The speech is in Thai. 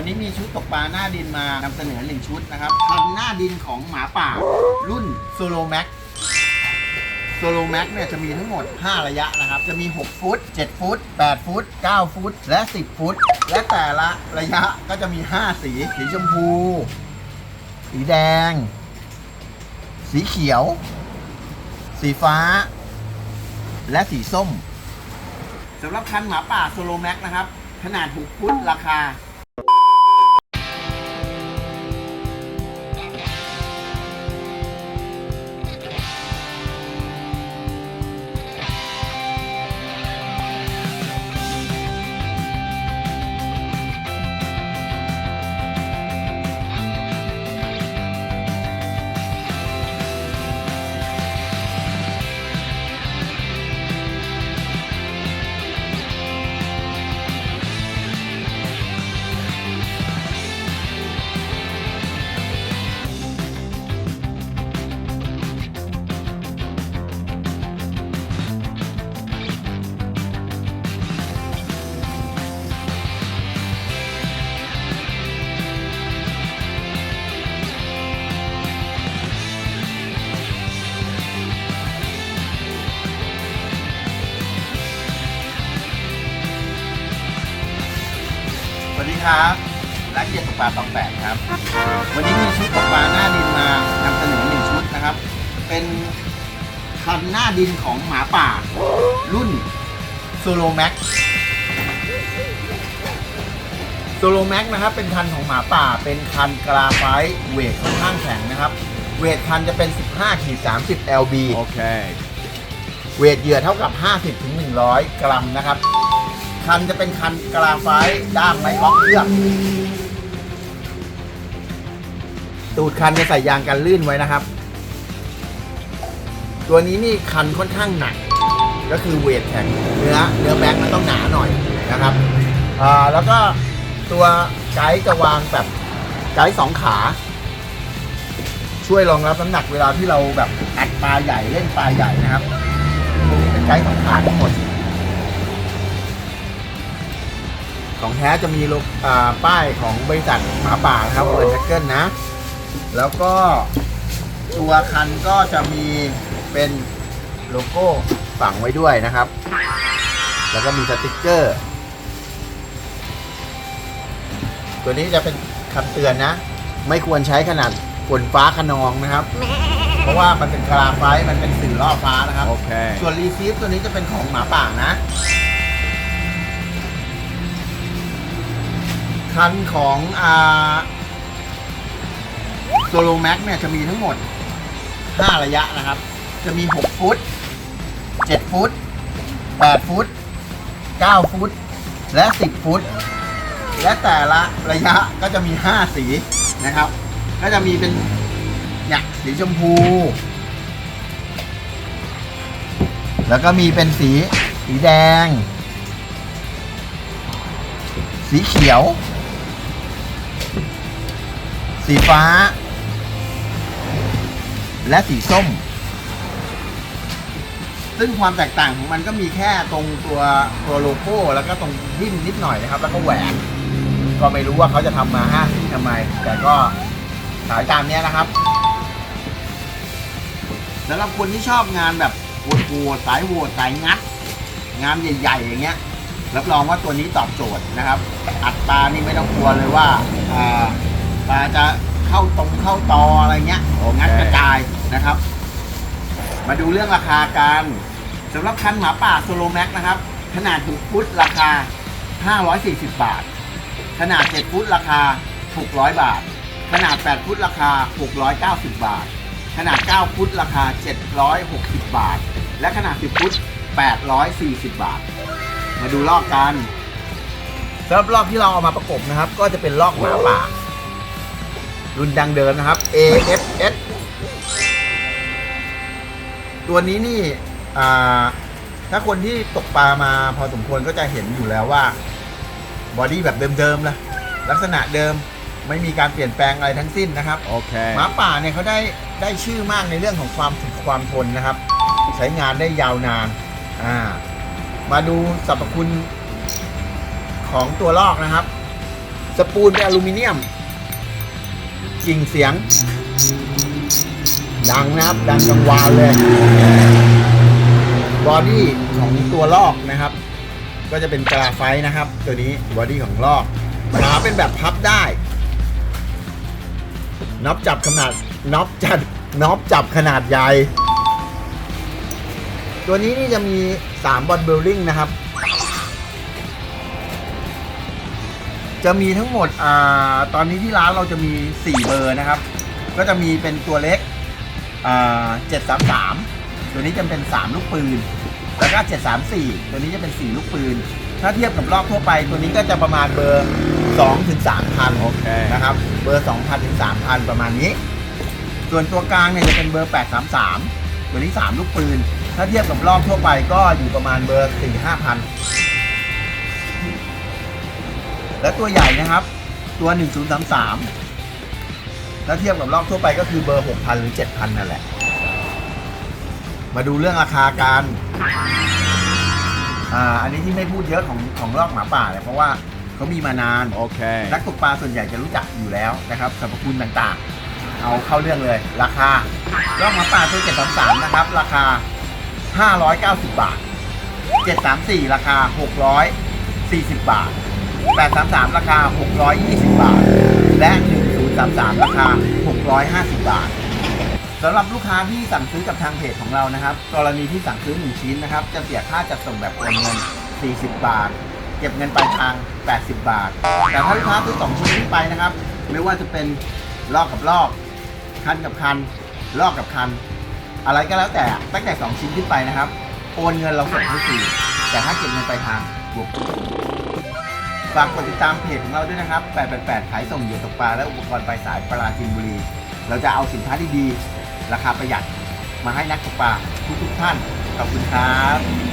วันนี้มีชุดตกปลาหน้าดินมานำเสนอหนึ่งชุดนะครับพันหน้าดินของหมาป่า รุ่นโซโลแม็กโซโลแม็กเนี่ยจะมีทั้งหมด 5 ระยะนะครับ จะมี 6 ฟุต 7 ฟุต 8 ฟุต 9 ฟุต และ 10 ฟุต และแต่ละระยะก็จะมี 5 สี สีชมพู สีแดง สีเขียว สีฟ้า และสีส้มสำหรับคันหมาป่าโซโลแม็กนะครับ ขนาด 6 ฟุต ราคา ครับร้านเกียรติตกปลาตองแปดครับ วันนี้มีชุดตกปลาหน้าดินมานำเสนอหนึ่งชุดนะครับ เป็นคันหน้าดินของหมาป่า รุ่นโซโลแม็กโซโลแม็กนะครับเป็นคันของหมาป่า เป็นคันกราไฟต์เวทค่อนข้างแข็งนะครับ เวทคันจะเป็น 15ขีด30 lb Okay. เวทเหยื่อเท่ากับ 50ถึง100 กรัมนะครับ คันจะเป็นคันกราไฟด้ามไม้ล็อกเคลือบตูดคันจะใส่ยางกันลื่นไว้นะครับ ตัวนี้นี่คันค่อนข้างหนัก ก็คือเวทแข็งเนื้อเนื้อแบ็คมันต้องหนาหน่อยนะครับอ่าแล้วก็ตัวไกด์จะวางแบบไกด์สองขา ช่วยรองรับน้ำหนักเวลาที่เราแบบอัดปลาใหญ่เล่นปลาใหญ่นะครับตรงนี้เป็นไกด์สองขาทั้งหมด ของแท้จะมีโลกอ่าป้ายของบริษัทหมาป่านะครับเวิร์นแท็กเกิลนะ แล้วก็ตัวคันก็จะมีเป็นโลโก้ฝังไว้ด้วยนะครับ แล้วก็มีสติกเกอร์ ตัวนี้จะเป็นคำเตือนนะ ไม่ควรใช้ขนาดฝนฟ้าขนองนะครับ เพราะว่ามันเป็นคลาไฟต์มันเป็นสื่อล่อฟ้านะครับ Okay. ส่วนรีซีฟตัวนี้จะเป็นของหมาป่านะ คันของอ่าโซโลแม็กเนี่ยจะมีทั้งหมด 5 ระยะนะครับ จะมี 6 ฟุต 7 ฟุต 8 ฟุต 9 ฟุต และ 10 ฟุต และแต่ละระยะก็จะมี 5 สีนะครับ ก็จะมีเป็นเนี่ยสีชมพู แล้วก็มีเป็นสี สีแดง สีเขียว สีฟ้า และสีส้ม ซึ่งความแตกต่างของมันก็มีแค่ตรงตัวตัวโลโก้แล้วก็ตรงดิ้นนิดหน่อยนะครับ แล้วก็แหวน ก็ไม่รู้ว่าเขาจะทำมาห้าสีทำไม แต่ก็ขายตามเนี้ยนะครับสำหรับคนที่ชอบงานแบบโหดๆสายโหดสายงัด งานใหญ่ ๆ อย่างเงี้ยรับรองว่าตัวนี้ตอบโจทย์นะครับ อัดปลานี่ไม่ต้องกลัวเลยว่าอ่า ปลาจะเข้าตรงเข้าตออะไรเงี้ยโอเค งัดกระจายนะครับ มาดูเรื่องราคากันสำหรับคันหมาป่าโซโลแม็กนะครับ ขนาด6ฟุตราคา 540 บาท ขนาด 7 ฟุตราคา 600 บาท ขนาด 8 ฟุตราคา 690 บาท ขนาด 9 ฟุตราคา 760 บาท และขนาด 10 ฟุต 840 บาท มาดูลอกกันสำหรับลอกที่เราเอามาประกบนะครับ ก็จะเป็นลอกหมาป่า รุ่นดังเดิมนะครับ AFS ตัวนี้นี่อ่าถ้าคนที่ตกปลามาพอสมควรก็จะเห็นอยู่แล้วว่าบอดี้แบบเดิมๆเลยลักษณะเดิมไม่มีการเปลี่ยนแปลงอะไรทั้งสิ้นนะครับ Okay. หมาป่าเนี่ยเขาได้ได้ชื่อมากในเรื่องของความถึกความทนนะครับ ใช้งานได้ยาวนานอ่ามาดูสรรพคุณของตัวลอกนะครับ สปูนเป็นอลูมิเนียม กิ่งเสียง ดังนะครับ ดังกังวานเลยบอดี้ของตัวลอกนะครับ ก็จะเป็นกราไฟต์นะครับ ตัวนี้บอดี้ของลอกขาเป็นแบบพับได้น็อปจับขนาดน็อปจัดน็อปจับขนาดใหญ่ ตัวนี้นี่จะมี 3 บอลเบลลิงนะครับ จะมีทั้งหมดอ่าตอนนี้ที่ร้านเราจะมี 4 เบอร์นะครับ ก็จะมีเป็นตัวเล็กอ่า733 ตัวนี้จะเป็น 3 ลูกปืน แล้วก็734 ตัวนี้จะเป็น 4 ลูกปืน ถ้าเทียบกับรอบทั่วไป ตัวนี้ก็จะประมาณเบอร์2ถึง3,000โอเคนะครับ เบอร์ 2,000ถึง3,000 ประมาณนี้ ส่วนตัวกลางเนี่ยจะเป็นเบอร์ 833 ตัวนี้ 3 ลูกปืน ถ้าเทียบกับรอบทั่วไปก็อยู่ประมาณเบอร์4-5,000 และตัวใหญ่นะครับ ตัว 1033 ถ้าเทียบกับรอบทั่วไปก็คือเบอร์ 6,000 หรือ 7,000 นั่นแหละ มาดูเรื่องราคากันอ่าอันนี้ที่ไม่พูดเยอะของของลอกหมาป่าเนี่ยเพราะว่าเขามีมานาน โอเค นักตกปลาส่วนใหญ่จะรู้จักอยู่แล้วนะครับสรรพคุณต่างๆ เอาเข้าเรื่องเลย ราคาลอกหมาป่าตัว733 นะครับ ราคา 590 บาท 734 ราคา 640 บาท 833 ราคา 620 บาท และ 1033 ราคา 650 บาทสำหรับลูกค้าที่สั่งซื้อกับทางเพจของเรานะครับ กรณีที่สั่งซื้อ 1 ชิ้นนะครับ จะเสียค่าจัดส่งแบบโอนเงิน 40 บาท เก็บเงินปลายทาง 80 บาท แต่ถ้าลูกค้าซื้อ 2 ชิ้นขึ้นไปนะครับ ไม่ว่าจะเป็นลอกกับลอก คันกับคัน ลอกกับคัน อะไรก็แล้วแต่ ตั้งแต่ 2 ชิ้นขึ้นไปนะครับ โอนเงินเราส่งให้ฟรีแต่ถ้าเก็บเงินปลายทางบวก ฝากกดติดตามเพจของเราด้วยนะครับ 888 ขายส่งเหยื่อตกปลาและอุปกรณ์ปลายสายปลาจินบุรี เราจะเอาสินค้าดีๆ ราคาประหยัดมาให้นักตกปลาทุกๆท่าน ขอบคุณครับ